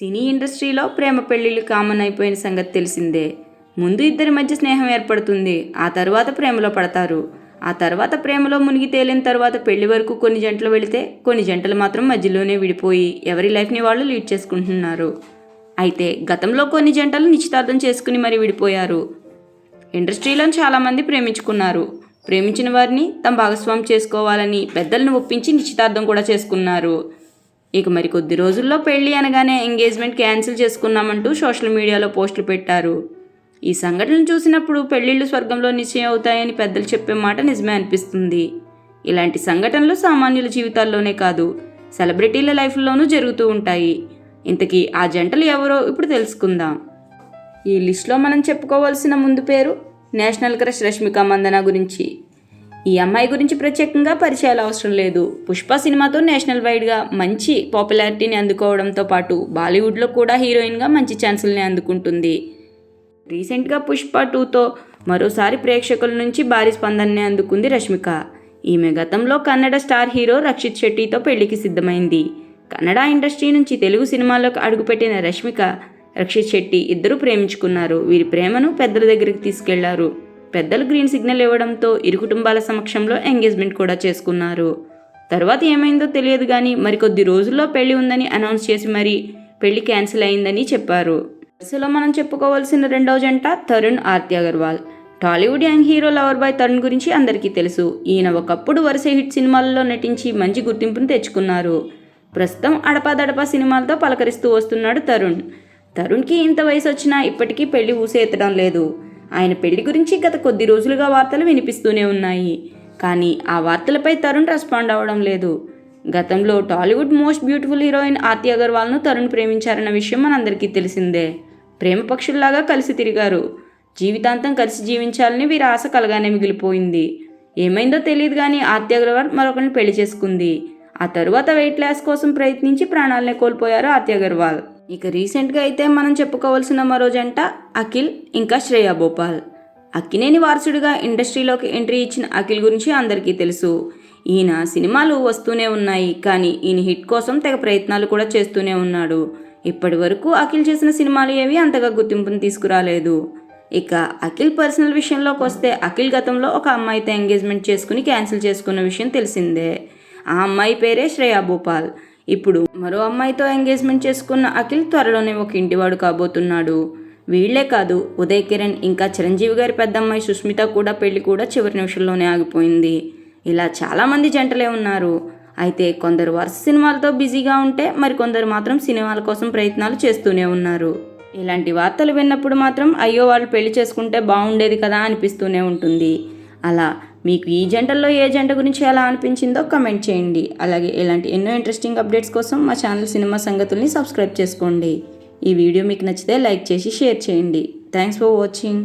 సినీ ఇండస్ట్రీలో ప్రేమ పెళ్ళిళ్ళు కామన్ అయిపోయిన సంగతి తెలిసిందే. ముందు ఇద్దరి మధ్య స్నేహం ఏర్పడుతుంది. ఆ తర్వాత ప్రేమలో పడతారు. ఆ తర్వాత ప్రేమలో మునిగి తేలిన తర్వాత పెళ్ళి వరకు కొన్ని జంటలు వెళితే కొన్ని జంటలు మాత్రం మధ్యలోనే విడిపోయి ఎవరి లైఫ్ని వాళ్ళు లీడ్ చేసుకుంటున్నారు. అయితే గతంలో కొన్ని జంటలు నిశ్చితార్థం చేసుకుని మరి విడిపోయారు. ఇండస్ట్రీలో చాలామంది ప్రేమించుకున్నారు. ప్రేమించిన వారిని తమ భాగస్వామి చేసుకోవాలని పెద్దలను ఒప్పించి నిశ్చితార్థం కూడా చేసుకున్నారు. ఇక మరి కొద్ది రోజుల్లో పెళ్ళి అనగానే ఎంగేజ్మెంట్ క్యాన్సిల్ చేసుకున్నామంటూ సోషల్ మీడియాలో పోస్టులు పెట్టారు. ఈ సంఘటన చూసినప్పుడు పెళ్ళిళ్ళు స్వర్గంలో నిశ్చయం అవుతాయని పెద్దలు చెప్పే మాట నిజమే అనిపిస్తుంది. ఇలాంటి సంఘటనలు సామాన్యుల జీవితాల్లోనే కాదు సెలబ్రిటీల లైఫ్లోనూ జరుగుతూ ఉంటాయి. ఇంతకీ ఆ జంటలు ఎవరో ఇప్పుడు తెలుసుకుందాం. ఈ లిస్ట్లో మనం చెప్పుకోవాల్సిన ముందు పేరు నేషనల్ క్రష్ రష్మిక మందన గురించి. ఈ అమ్మాయి గురించి ప్రత్యేకంగా పరిచయాలు అవసరం లేదు. పుష్ప సినిమాతో నేషనల్ వైడ్గా మంచి పాపులారిటీని అందుకోవడంతో పాటు బాలీవుడ్లో కూడా హీరోయిన్గా మంచి ఛాన్సుల్ని అందుకుంటుంది. రీసెంట్గా పుష్ప టూతో మరోసారి ప్రేక్షకుల నుంచి భారీ స్పందనని అందుకుంది రష్మిక. ఈమె గతంలో కన్నడ స్టార్ హీరో రక్షిత్ శెట్టితో పెళ్ళికి సిద్ధమైంది. కన్నడ ఇండస్ట్రీ నుంచి తెలుగు సినిమాలకు అడుగుపెట్టిన రష్మిక రక్షిత్ శెట్టి ఇద్దరు ప్రేమించుకున్నారు. వీరి ప్రేమను పెద్దల దగ్గరికి తీసుకెళ్ళారు. పెద్దలు గ్రీన్ సిగ్నల్ ఇవ్వడంతో ఇరు కుటుంబాల సమక్షంలో ఎంగేజ్మెంట్ కూడా చేసుకున్నారు. తర్వాత ఏమైందో తెలియదు కానీ మరికొద్ది రోజుల్లో పెళ్ళి ఉందని అనౌన్స్ చేసి మరీ పెళ్ళి క్యాన్సిల్ అయిందని చెప్పారు. వరుసలో మనం చెప్పుకోవాల్సిన రెండవ జంట Tarun Aarti Agarwal. Tollywood young hero lover boy Tarun గురించి అందరికీ తెలుసు. ఈయన ఒకప్పుడు వరుస హిట్ సినిమాల్లో నటించి మంచి గుర్తింపును తెచ్చుకున్నారు. ప్రస్తుతం అడపాదడపా సినిమాలతో పలకరిస్తూ వస్తున్నాడు తరుణ్. తరుణ్కి ఇంత వయసు వచ్చినా ఇప్పటికీ పెళ్ళి ఊసేత్తడం లేదు. ఆయన పెళ్ళి గురించి గత కొద్ది రోజులుగా వార్తలు వినిపిస్తూనే ఉన్నాయి. కానీ ఆ వార్తలపై తరుణ్ రెస్పాండ్ అవ్వడం లేదు. గతంలో Tollywood most beautiful heroine Aarti అగర్వాల్ను Tarun ప్రేమించారన్న విషయం మనందరికీ తెలిసిందే. ప్రేమ పక్షుల్లాగా కలిసి తిరిగారు. జీవితాంతం కలిసి జీవించాలని వీరి ఆశ కలగానే మిగిలిపోయింది. ఏమైందో తెలియదు కానీ ఆర్తి అగర్వాల్ మరొకరిని పెళ్ళి చేసుకుంది. ఆ తరువాత వెయిట్ లాస్ కోసం ప్రయత్నించి ప్రాణాలనే కోల్పోయారు ఆర్తి అగర్వాల్. ఇక రీసెంట్గా అయితే మనం చెప్పుకోవాల్సిన మరో జంట అఖిల్ ఇంకా శ్రేయా భోపాల్. అక్కినేని వారసుడిగా ఇండస్ట్రీలోకి ఎంట్రీ ఇచ్చిన అఖిల్ గురించి అందరికీ తెలుసు. ఈయన సినిమాలు వస్తూనే ఉన్నాయి కానీ ఈయన హిట్ కోసం తెగ ప్రయత్నాలు కూడా చేస్తూనే ఉన్నాడు. ఇప్పటి వరకు అఖిల్ చేసిన సినిమాలు ఏవి అంతగా గుర్తింపును తీసుకురాలేదు. ఇక అఖిల్ పర్సనల్ విషయంలోకి వస్తే అఖిల్ గతంలో ఒక అమ్మాయితో ఎంగేజ్మెంట్ చేసుకుని క్యాన్సిల్ చేసుకున్న విషయం తెలిసిందే. ఆ అమ్మాయి పేరే శ్రేయా భూపాల్. ఇప్పుడు మరో అమ్మాయితో ఎంగేజ్మెంట్ చేసుకున్న అఖిల్ త్వరలోనే ఒక ఇంటివాడు కాబోతున్నాడు. వీళ్ళే కాదు ఉదయ్ కిరణ్ ఇంకా చిరంజీవి గారి పెద్దమ్మాయి సుస్మిత కూడా పెళ్ళి కూడా చివరి నిమిషంలోనే ఆగిపోయింది. ఇలా చాలామంది జంటలే ఉన్నారు. అయితే కొందరు వరుస సినిమాలతో బిజీగా ఉంటే మరికొందరు మాత్రం సినిమాల కోసం ప్రయత్నాలు చేస్తూనే ఉన్నారు. ఇలాంటి వార్తలు విన్నప్పుడు మాత్రం అయ్యో వాళ్ళు పెళ్ళి చేసుకుంటే బాగుండేది కదా అనిపిస్తూనే ఉంటుంది. అలా మీకు ఈ జంటల్లో ఏ జంట గురించి ఎలా అనిపించిందో కమెంట్ చేయండి. అలాగే ఇలాంటి ఎన్నో ఇంట్రెస్టింగ్ అప్డేట్స్ కోసం మా ఛానల్ సినిమా సంగతుల్ని సబ్స్క్రైబ్ చేసుకోండి. ఈ వీడియో మీకు నచ్చితే లైక్ చేసి షేర్ చేయండి. Thanks for watching